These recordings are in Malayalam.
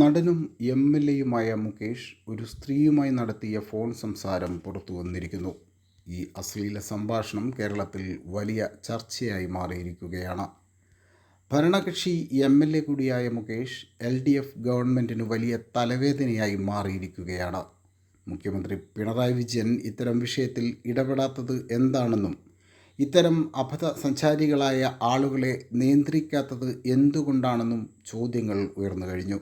നടനും എം എൽ എയുമായ മുകേഷ് ഒരു സ്ത്രീയുമായി നടത്തിയ ഫോൺ സംസാരം പുറത്തു വന്നിരിക്കുന്നു. ഈ അശ്ലീല സംഭാഷണം കേരളത്തിൽ വലിയ ചർച്ചയായി മാറിയിരിക്കുകയാണ്. ഭരണകക്ഷി എം എൽ എ കൂടിയായ മുകേഷ് എൽ ഡി എഫ് ഗവൺമെന്റിന് വലിയ തലവേദനയായി മാറിയിരിക്കുകയാണ്. മുഖ്യമന്ത്രി പിണറായി വിജയൻ ഇത്തരം വിഷയത്തിൽ ഇടപെടാത്തത് എന്താണെന്നും ഇത്തരം അബദ്ധ സഞ്ചാരികളായ ആളുകളെ നിയന്ത്രിക്കാത്തത് എന്തുകൊണ്ടാണെന്നും ചോദ്യങ്ങൾ ഉയർന്നു കഴിഞ്ഞു.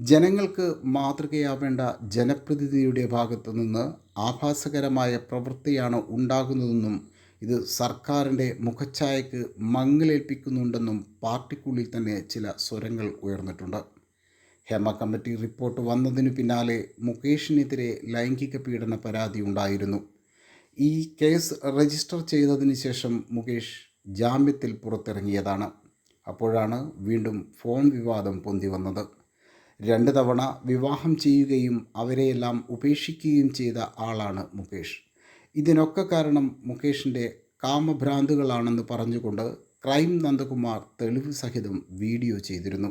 ജനങ്ങൾക്ക് മാതൃകയാവേണ്ട ജനപ്രതിനിധിയുടെ ഭാഗത്തു നിന്ന് ആഭാസകരമായ പ്രവൃത്തിയാണ് ഉണ്ടാകുന്നതെന്നും ഇത് സർക്കാരിന്റെ മുഖച്ഛായക്ക് മങ്ങലേൽപ്പിക്കുന്നുണ്ടെന്നും പാർട്ടിക്കുള്ളിൽ തന്നെ ചില സ്വരങ്ങൾ ഉയർന്നിട്ടുണ്ട്. ഹേമ കമ്മിറ്റി റിപ്പോർട്ട് വന്നതിനു പിന്നാലെ മുകേഷിനെതിരെ ലൈംഗിക പീഡന പരാതി ഉണ്ടായിരുന്നു. ഈ കേസ് രജിസ്റ്റർ ചെയ്തതിന് ശേഷം മുകേഷ് ജാമ്യത്തിൽ പുറത്തിറങ്ങിയതാണ്. അപ്പോഴാണ് വീണ്ടും ഫോൺ വിവാദം പൊന്തി വന്നത്. രണ്ട് തവണ വിവാഹം ചെയ്യുകയും അവരെയെല്ലാം ഉപേക്ഷിക്കുകയും ചെയ്ത ആളാണ് മുകേഷ്. ഇതിനൊക്കെ കാരണം മുകേഷിന്റെ കാമഭ്രാന്തുകളാണെന്ന് പറഞ്ഞുകൊണ്ട് ക്രൈം നന്ദകുമാർ തെളിവ് സഹിതം വീഡിയോ ചെയ്തിരുന്നു.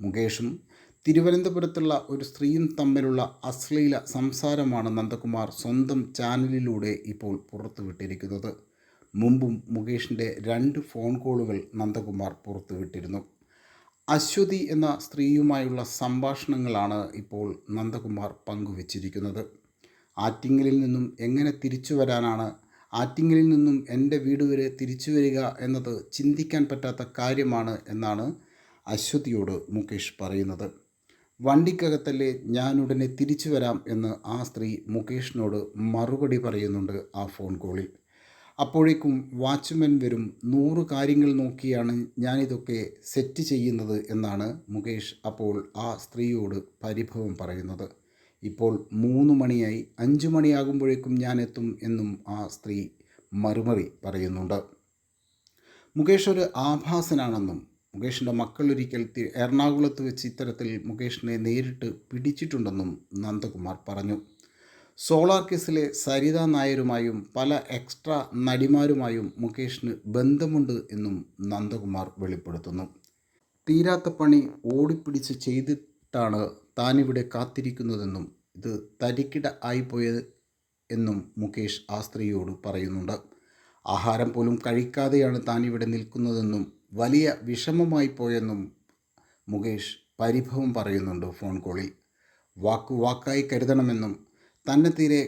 മുകേഷും തിരുവനന്തപുരത്തുള്ള ഒരു സ്ത്രീയും തമ്മിലുള്ള അശ്ലീല സംസാരമാണ് നന്ദകുമാർ സ്വന്തം ചാനലിലൂടെ ഇപ്പോൾ പുറത്തുവിട്ടിരിക്കുന്നത്. മുമ്പും മുകേഷിന്റെ രണ്ട് ഫോൺ കോളുകൾ നന്ദകുമാർ പുറത്തുവിട്ടിരുന്നു. അശ്വതി എന്ന സ്ത്രീയുമായുള്ള സംഭാഷണങ്ങളാണ് ഇപ്പോൾ നന്ദകുമാർ പങ്കുവച്ചിരിക്കുന്നത്. ആറ്റിങ്ങലിൽ നിന്നും എങ്ങനെ തിരിച്ചു വരാനാണ്? ആറ്റിങ്ങലിൽ നിന്നും എന്റെ വീട് വരെ തിരിച്ചു വരിക എന്നത് ചിന്തിക്കാൻ പറ്റാത്ത കാര്യമാണ് എന്നാണ് അശ്വതിയോട് മുകേഷ് പറയുന്നത്. വണ്ടിക്കകത്തല്ലേ ഞാനുടനെ തിരിച്ചു വരാം എന്ന് ആ സ്ത്രീ മുകേഷിനോട് മറുപടി പറയുന്നുണ്ട് ആ ഫോൺ കോളിൽ. അപ്പോഴേക്കും വാച്ച്മാൻ വരും നൂറ് കാര്യങ്ങൾ നോക്കിയാണ് ഞാനിതൊക്കെ സെറ്റ് ചെയ്യുന്നത് എന്നാണ് മുകേഷ് അപ്പോൾ ആ സ്ത്രീയോട് പരിഭവം പറയുന്നത്. ഇപ്പോൾ മൂന്ന് മണിയായി അഞ്ച് മണിയാകുമ്പോഴേക്കും ഞാൻ എത്തും എന്നും ആ സ്ത്രീ മറുമറി പറയുന്നുണ്ട്. മുകേഷ് ഒരു ആഭാസനാണെന്നും മുകേഷിന്റെ മക്കളൊരിക്കൽ ഒരിക്കൽ എറണാകുളത്ത് വെച്ച് ഇത്തരത്തിൽ മുകേഷിനെ നേരിട്ട് പിടിച്ചിട്ടുണ്ടെന്നും നന്ദകുമാർ പറഞ്ഞു. സോളാർ കേസിലെ സരിത നായരുമായും പല എക്സ്ട്രാ നടിമാരുമായും മുകേഷിന് ബന്ധമുണ്ട് എന്നും നന്ദകുമാർ വെളിപ്പെടുത്തുന്നു. തീരാത്ത പണി ഓടിപ്പിടിച്ച് ചെയ്തിട്ടാണ് താനിവിടെ കാത്തിരിക്കുന്നതെന്നും ഇത് തരിക്കിട ആയിപ്പോയത് എന്നും മുകേഷ് ആ സ്ത്രീയോട് പറയുന്നുണ്ട്. ആഹാരം പോലും കഴിക്കാതെയാണ് താൻ ഇവിടെ നിൽക്കുന്നതെന്നും വലിയ വിഷമമായി പോയെന്നും മുകേഷ് പരിഭവം പറയുന്നുണ്ട് ഫോൺ കോളിൽ. വാക്കു വാക്കായി കരുതണമെന്നും തന്നെ തീരെ